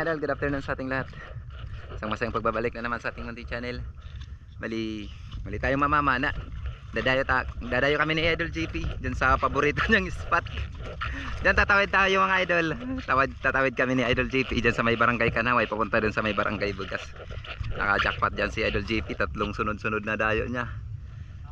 idol, good afternoon sa ating lahat. Isang masayang pagbabalik na naman sa ating Munti Channel. Mali, mali tayong mamamana. Dadayo, ta dadayo kami ni Idol GP dyan sa paborito niyang spot. Diyan tatawid tayo mga idol. Tawad, tatawid kami ni Idol GP dyan sa may barangay Kanaway. Papunta dun sa may barangay Bugas. Naka-jackpot dyan si Idol GP. Tatlong sunod-sunod na dayo niya.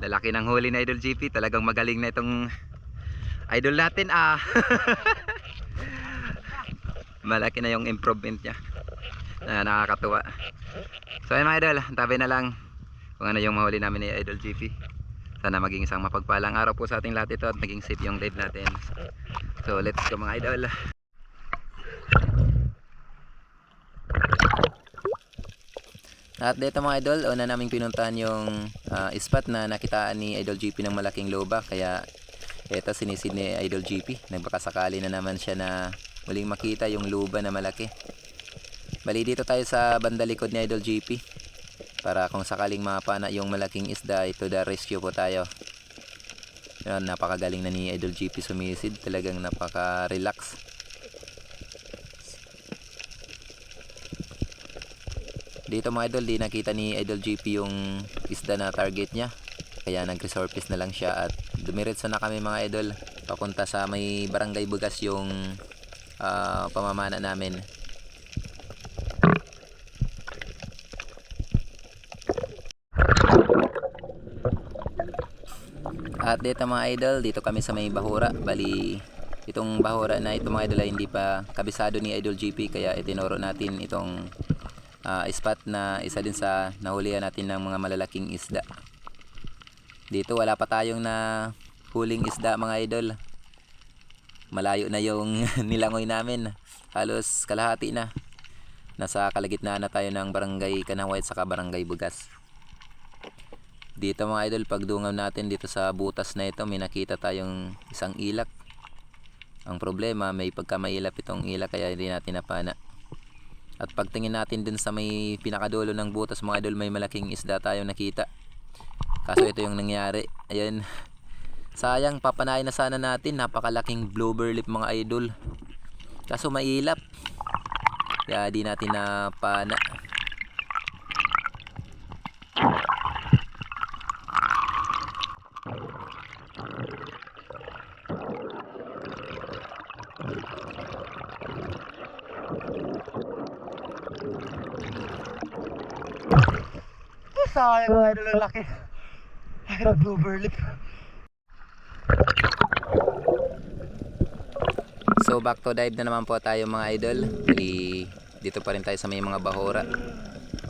Lalaki ng huli na Idol GP. Talagang magaling na itong idol natin ah. malaki na yung improvement niya na nakakatuwa. So ayun mga idol tabi na lang kung ano yung mahuli namin ni Idol GP sana maging isang mapagpalang araw po sa ating lahat ito at maging safe yung dive natin. So let's go mga idol. At dito mga idol, una naming pinuntahan yung ah, spot na nakitaan ni Idol GP ng malaking loba. Kaya ito sinisid ni Idol GP nagbakasakali na naman siya na muling makita yung luba na malaki. Bali dito tayo sa banda likod ni Idol GP para kung sakaling mapana yung malaking isda ito the rescue po tayo. Yan, napakagaling na ni Idol GP sumisid. Talagang napaka relax dito mga idol di nakita ni Idol GP yung isda na target niya. Kaya nag-resurface na lang siya at dumiretso na kami mga idol. Papunta sa may barangay bugas yung ah, pamamana namin. At dito mga idol dito kami sa may bahura. Bali itong bahura na ito mga idol ay hindi pa kabisado ni Idol GP kaya itinuro natin itong ah, spot na isa din sa nahulihan natin ng mga malalaking isda. Dito wala pa tayong na huling isda mga idol malayo na yung nilangoy namin. Halos kalahati na. Nasa kalagitnaan na tayo ng barangay Kanaway at saka barangay Bugas. Dito mga idol pagdungaw natin dito sa butas na ito may nakita tayong isang ilak. Ang problema may pagkamailap itong ilak kaya hindi natin napana. At pagtingin natin din sa may pinakadulo ng butas mga idol may malaking isda tayong nakita. Kaso ito yung nangyari. Ayun sayang papanayin na sana natin. Napakalaking bloober lip mga idol. Kaso mailap. Kaya di natin napana. Sayang mga idol ang laki. Ay, nag-bloober So back to dive na naman po tayo mga idol. Di, dito pa rin tayo sa may mga bahura.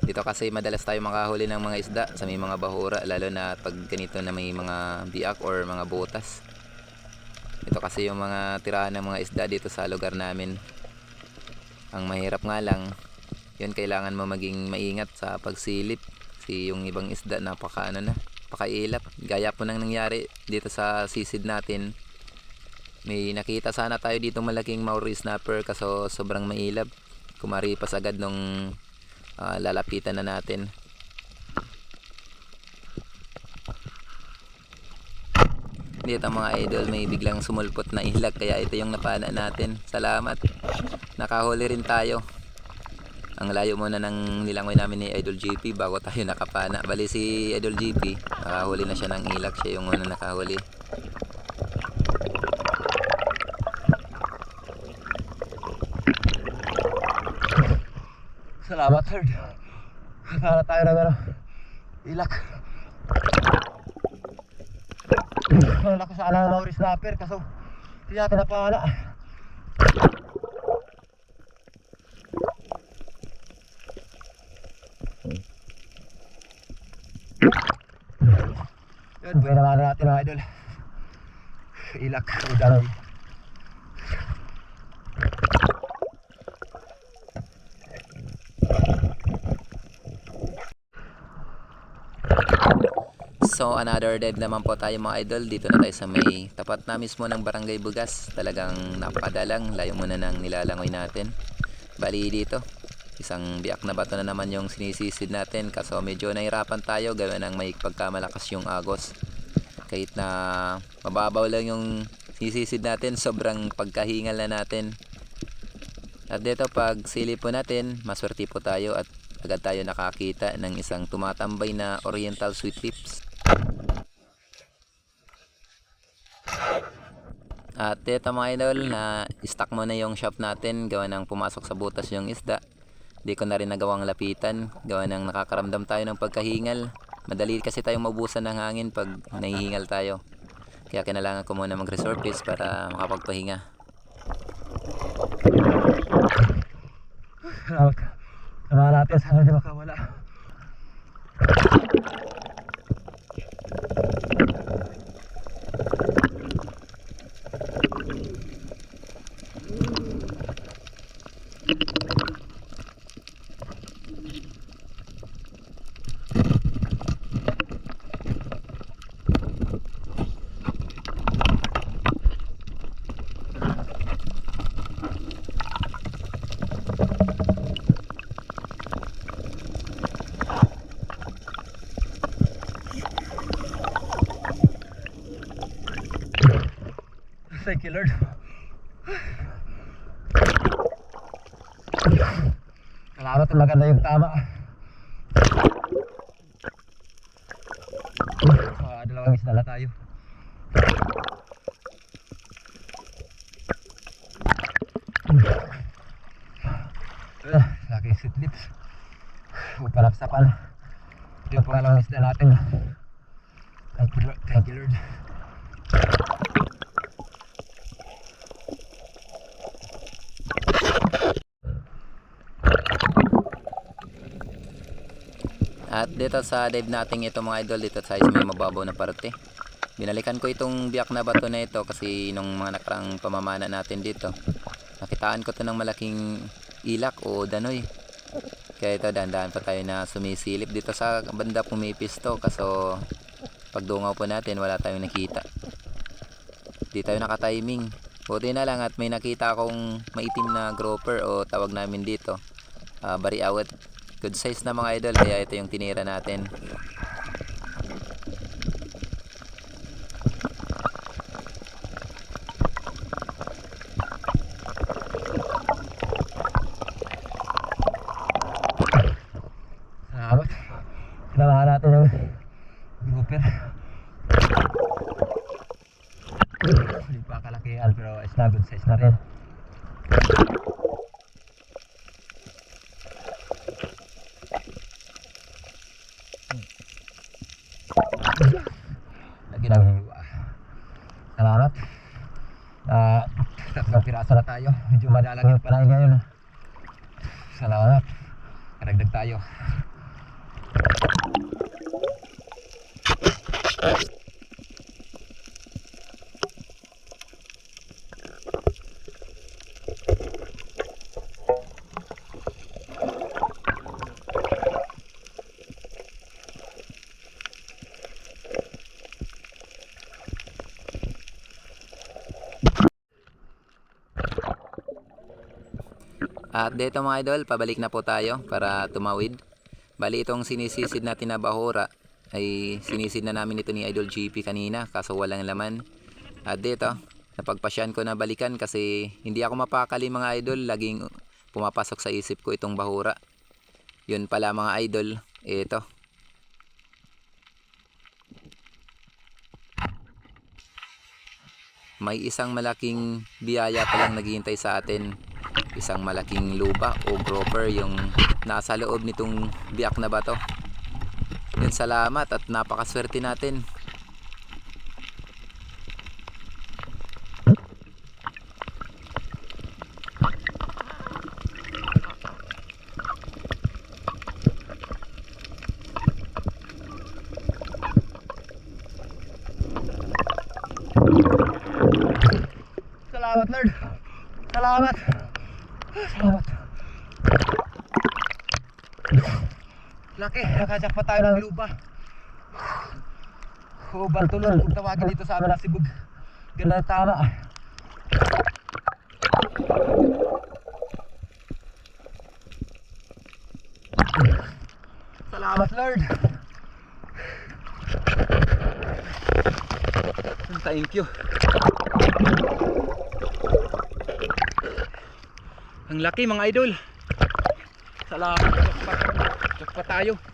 Dito kasi madalas tayo makahuli ng mga isda sa may mga bahura lalo na pag ganito na may mga biak or mga butas. Ito kasi yung mga tirahan ng mga isda dito sa lugar namin. Ang mahirap nga lang, yun kailangan mo maging maingat sa pagsilip. Kasi yung ibang isda napaka ano na, pakailap. Gaya po nang nangyari dito sa sisid natin. May nakita sana tayo dito malaking Maori snapper kaso sobrang mailap. Kumaripas agad nung ah, lalapitan na natin. Dito mga idol may biglang sumulpot na ilag kaya ito yung napana natin. Salamat. Nakahuli rin tayo. Ang layo muna ng nilangoy namin ni Idol GP bago tayo nakapana. Bali si Idol GP, nakahuli na siya ng ilag. Siya yung una nakahuli. Salamat, Lord. Para tayo na ano, ilak. Wala ko sana ng Maori snapper kaso hindi natin napala. Yun, buhay naman natin mga idol. Ilak, udaroy. So another dive naman po tayo mga idol. Dito na tayo sa may tapat na mismo ng Barangay Bugas. Talagang napakadalang. Layo muna ng nilalangoy natin. Bali dito. Isang biyak na bato na naman yung sinisisid natin. Kaso medyo nahirapan tayo. Gawin ng may pagkamalakas yung agos. Kahit na mababaw lang yung sisisid natin. Sobrang pagkahingal na natin. At dito pag silip po natin, maswerte po tayo at agad tayo nakakita ng isang tumatambay na oriental sweet lips. At dito mga idol na stock mo na yung shop natin gawa ng pumasok sa butas yung isda. Di ko na rin nagawang lapitan gawa ng nakakaramdam tayo ng pagkahingal. Madali kasi tayong maubusan ng hangin pag nahihingal tayo. Kaya kinailangan ko muna mag-resurface para makapagpahinga. Natin. Sana hindi makawala. Thank you. Thank you, Lord. Salamat na maganda yung tama. Ah, dalawang isda na tayo. Ah, laki sweet lips. Upalapsapan. Ito yung pangalawang isda natin. Thank you, Lord. Thank you, Lord. At dito sa dive natin ito mga idol, dito sa may mababaw na parte. Binalikan ko itong biyak na bato na ito kasi nung mga nakarang pamamana natin dito. Nakitaan ko to ng malaking ilak o danoy. Kaya ito dahan-dahan pa tayo na sumisilip dito sa banda pumipis to kaso pagdungaw po natin wala tayong nakita. Di tayo nakatiming. Buti na lang at may nakita akong maitim na grouper o tawag namin dito. Ah, bari awet. Good size na mga idol kaya ito yung tinira natin. Salamat. Sinamahan natin yung grouper. Hindi pa kalakihan pero is na good size na rin. Lagi ng hiwa. Salamat. Ah, na tayo. Medyo madalang yung panay ngayon. Salamat. Karagdag tayo. At dito mga idol, pabalik na po tayo para tumawid. Bali itong sinisisid natin na bahura ay sinisid na namin ito ni Idol GP kanina kaso walang laman. At dito, napagpasyan ko na balikan kasi hindi ako mapakali mga idol. Laging pumapasok sa isip ko itong bahura. Yun pala mga idol, ito. May isang malaking biyaya palang naghihintay sa atin isang malaking lupa o grouper yung nasa loob nitong biyak na bato. Yun salamat at napakaswerte natin. Salamat Lord. Salamat. Salamat. Nakajak pa tayo ng lupa. O bantulon, kung tawagin dito sa amin na sibug. Ganda tama. Salamat Lord. Thank you. Ang laki mga idol. Salamat. Jackpot. Jackpot tayo.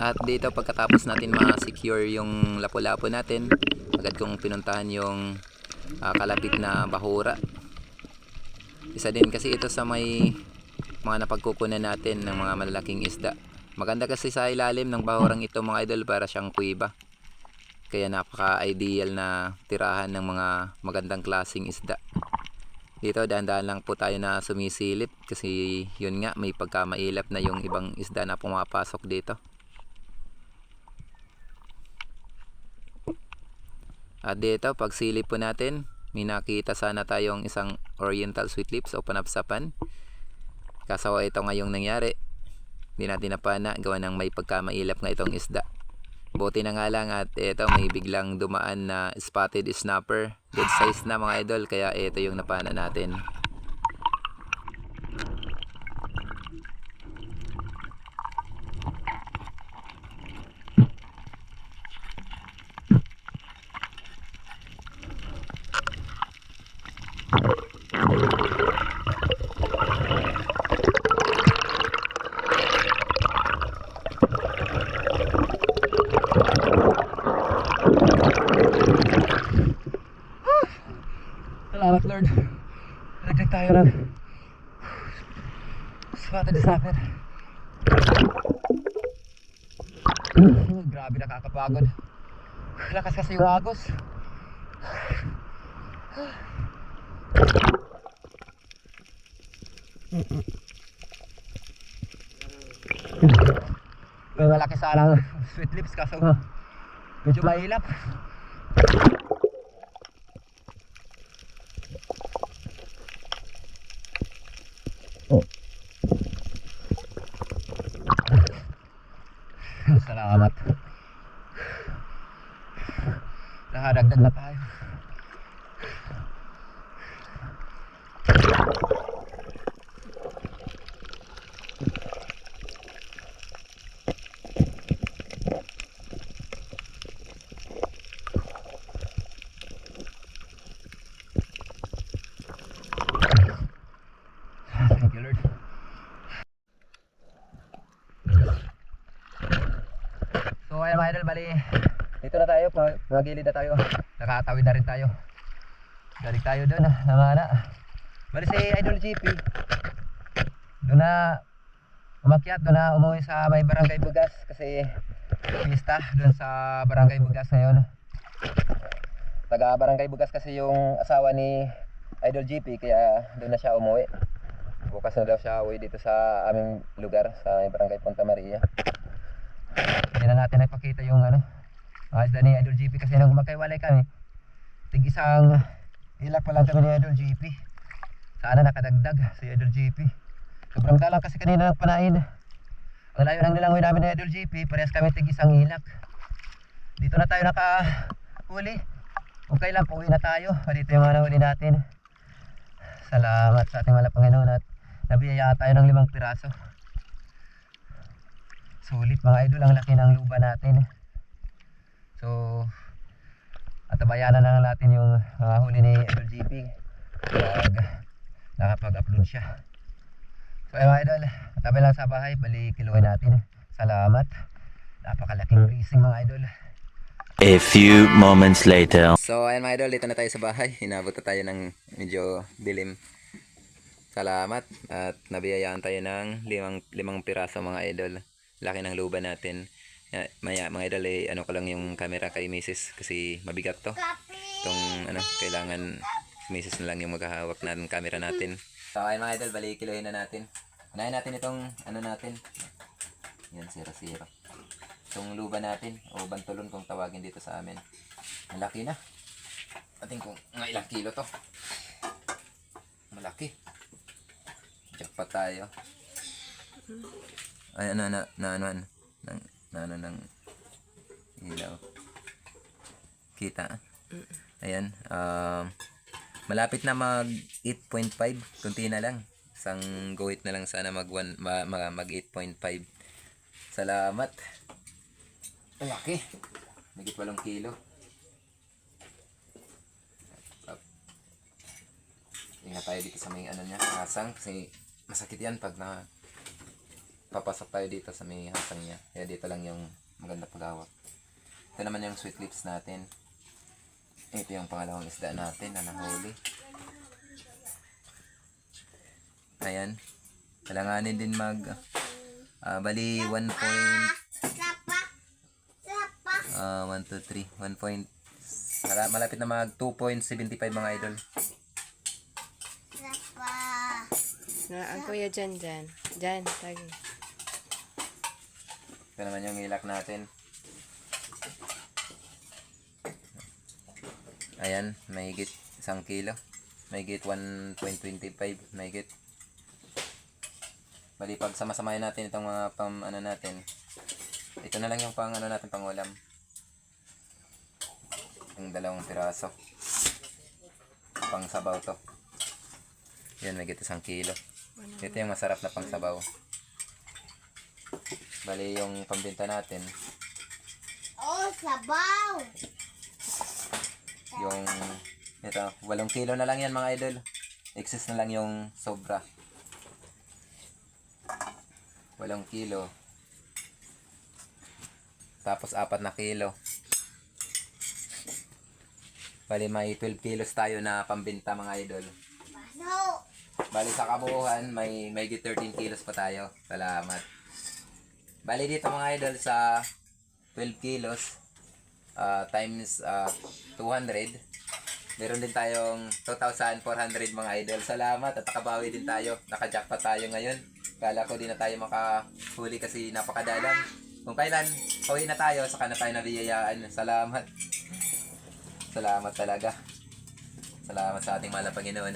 At dito pagkatapos natin ma-secure yung lapu-lapu natin, agad kong pinuntahan yung ah, kalapit na bahura. Isa din kasi ito sa may mga napagkukunan natin ng mga malalaking isda. Maganda kasi sa ilalim ng bahurang ito mga idol para siyang kuiba. Kaya napaka-ideal na tirahan ng mga magandang klasing isda. Dito dahan-dahan lang po tayo na sumisilip kasi yun nga may pagkamailap na yung ibang isda na pumapasok dito. At dito, pag silip po natin, may nakita sana tayong isang oriental sweet lips o panapsapan. Kaso ito ngayong nangyari. Hindi natin napana, gawa ng may pagkamailap nga itong isda. Buti na nga lang at ito may biglang dumaan na spotted snapper. Good size na mga idol, kaya ito yung napana natin. Salamat Lord. Nagdag tayo ng spotted snapper. Grabe nakakapagod. Lakas kasi yung agos. May malaki sana sweet lips kaso medyo mahilap. Salamat. Nakadagdag na tayo. Thank you, Lord. So ayan mga idol, bali dito na tayo, mga, mga gilid na tayo. Nakatawid na rin tayo. Galing tayo doon, namana. Bali si Idol GP. Doon na umakyat, doon na umuwi sa may barangay Bugas kasi pista doon sa barangay Bugas ngayon. Taga barangay Bugas kasi yung asawa ni Idol GP kaya doon na siya umuwi. Bukas na daw siya uwi dito sa aming lugar sa barangay Punta Maria. Hindi na natin nagpakita yung ano. Mga isda ni Idol GP kasi nung magkaiwalay kami. Tig isang ilak pa lang kami ni Idol GP. Sana nakadagdag si Idol GP. Sobrang dalang kasi kanina nagpanain. Ang layo ng nilangoy namin ni Idol GP. Parehas kami tig isang ilak. Dito na tayo nakahuli. Kung kailan pauwi na tayo. Dito yung mga natin. Salamat sa ating mga Panginoon at nabiyayaan tayo ng limang piraso. Sulit mga idol, ang laki ng luba natin. So, at tabayanan na lang natin yung mga huli ni Idol GP. Pag nakapag-upload siya. So, ayun mga idol, tabi lang sa bahay, bali kiluhin natin. Salamat. Napakalaking racing mga idol. A few moments later. So ayan mga idol, dito na tayo sa bahay. Inabot na tayo ng medyo dilim. Salamat at nabiyayaan tayo ng limang, limang piraso mga idol. Laki ng luba natin. Ya, Maya mga idol, eh, ano ko lang yung camera kay Mrs. kasi mabigat to. Itong ano, kailangan Mrs. na lang yung maghahawak ng camera natin. So ayan mga idol, bali kilohin na natin. Unahin natin itong ano natin. Yan, 0-0. Itong luba natin o bantulon kung tawagin dito sa amin. Malaki na. Ating kung mga ilang kilo to. Malaki. Jackpot tayo. Ay, ano, na, na, ano, ano, ng, na, ano, ng ilaw. Kita? Ayan. Um, Malapit na mag 8.5. Kunti na lang. Isang guhit na lang sana mag, one, ma, ma- mag 8.5. Salamat. Malaki. Nagit 8 kilo. Ingat tayo dito sa may ano niya, hasang. Kasi masakit yan pag na papasok tayo dito sa may hasang niya. Kaya dito lang yung maganda paghawak. Ito naman yung sweet lips natin. Ito yung pangalawang isda natin na nahuli. Ayan. Kailanganin din mag ah, bali 1 point ah 1 2 3 1 point mala- malapit na mag 2.75 mga idol. Na, ang kuya dyan, dyan. Dyan, lagi. Ito naman yung ilak natin. Ayan, mahigit isang kilo. Mahigit 1.25, mahigit. Bali, pag samasamahin natin itong mga pam, ano natin, ito na lang yung pang, ano natin, pang ulam. Yung dalawang piraso. Pang sabaw to. Yan, mahigit isang kilo. Ito yung masarap na pang sabaw. Bali, yung pambenta natin, Oh, sabaw! yung ito, 8 kilo na lang yan mga idol. Excess na lang yung sobra. 8 kilo. Tapos 4 na kilo. Bali may 12 kilos tayo na pambenta mga idol. Bali sa kabuuan may may 13 kilos pa tayo. Salamat. Bali dito mga idol sa 12 kilos ah, times ah, 200 meron din tayong 2,400 mga idol. Salamat at nakabawi din tayo. Naka-jackpot tayo ngayon. Kala ko di na tayo makahuli kasi napakadalang. Kung kailan, pauwi na tayo, saka na tayo nabiyayaan. Salamat. Salamat talaga. Salamat sa ating mahal na Panginoon.